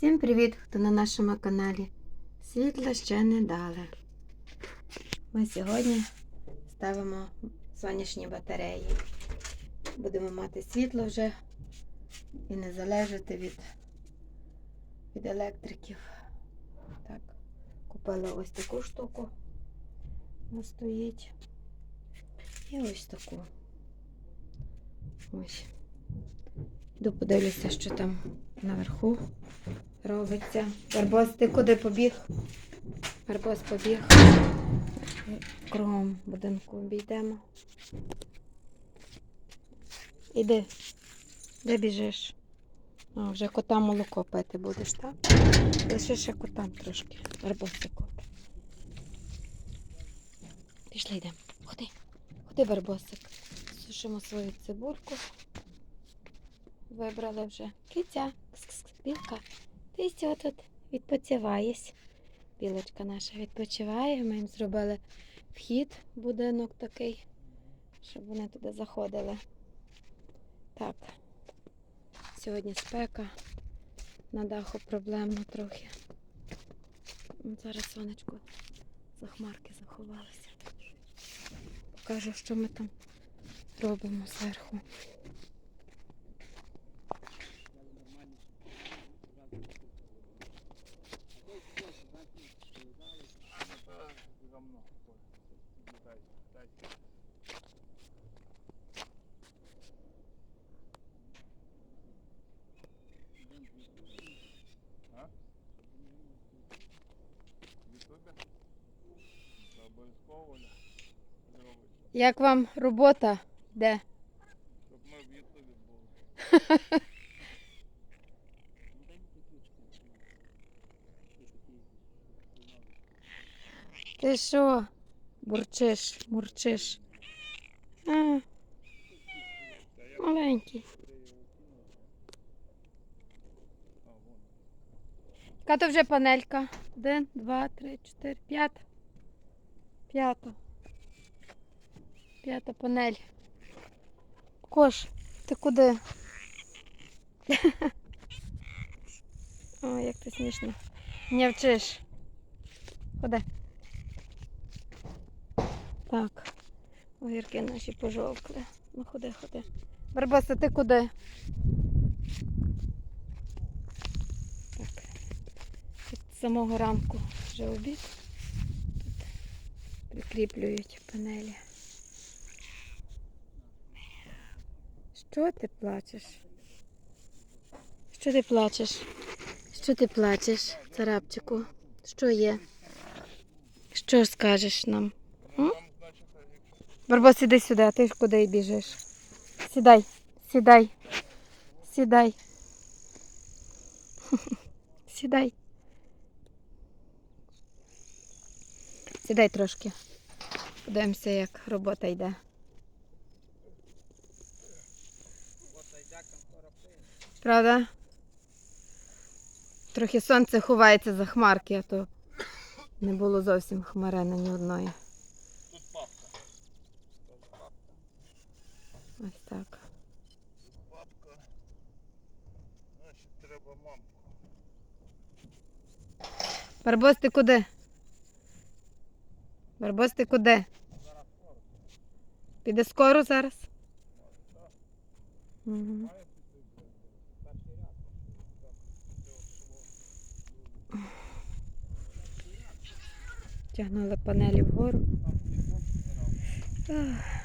Всім привіт, хто на нашому каналі. Світла ще не дали. Ми сьогодні ставимо сонячні батареї. Будемо мати світло вже і не залежати від, від електриків. Так, купила ось таку штуку. Вона стоїть. І ось таку. Ось. Йду подивлюся, що там наверху робиться. Барбос, ти куди побіг? Барбос побіг. Кругом будинку обійдемо. Іди. Де біжиш? А, вже кота молоко пити будеш, так? Лише ще котам трошки. Барбосику. Пішли йдемо. Ходи. Ходи, барбосик. Сушимо свою цибульку. Вибрали вже киця, Кс-кс-кс. білка. Ти все тут відпочиваєш. Білочка наша відпочиває. Ми їм зробили вхід в будинок такий, щоб вони туди заходили. Так. Сьогодні спека. На даху проблемно трохи. Зараз сонечко за хмарки заховалося. Покажу, що ми там робимо зверху. Обов'язково зробити, Як вам робота? Де? щоб ми в Ютубі були. Ти що? Бурчиш, мурчиш. А, маленький. Яка то вже панелька? Один, два, три, чотири, п'ята. П'ята. П'ята панель. Кош, ти куди? О, як ти смішно. Не вчиш. Ходи. Так. Огірки наші пожовкли. Ну ходи, ходи. Барбоса, ти куди? Так. Від самого ранку вже обід. Тут прикріплюють панелі. Що ти плачеш? Що ти плачеш? Що ти плачеш, царапчику? Що є? Що скажеш нам? М? Там, значить, якщо Барбос, іди сюди, а ти ж куди біжиш? Сідай, сідай, сідай. Сідай. Сідай трошки. Подивимося, як робота йде. Правда? Трохи сонце ховається за хмарки, а то не було зовсім хмарини ні одної. тут папка. Тут папка. Ось так. Папка. Значить, треба мамку. Барбос, ти куди? Барбос, ти куди? Піде скоро зараз? Угу. Тягнули панелі вгору. Ах.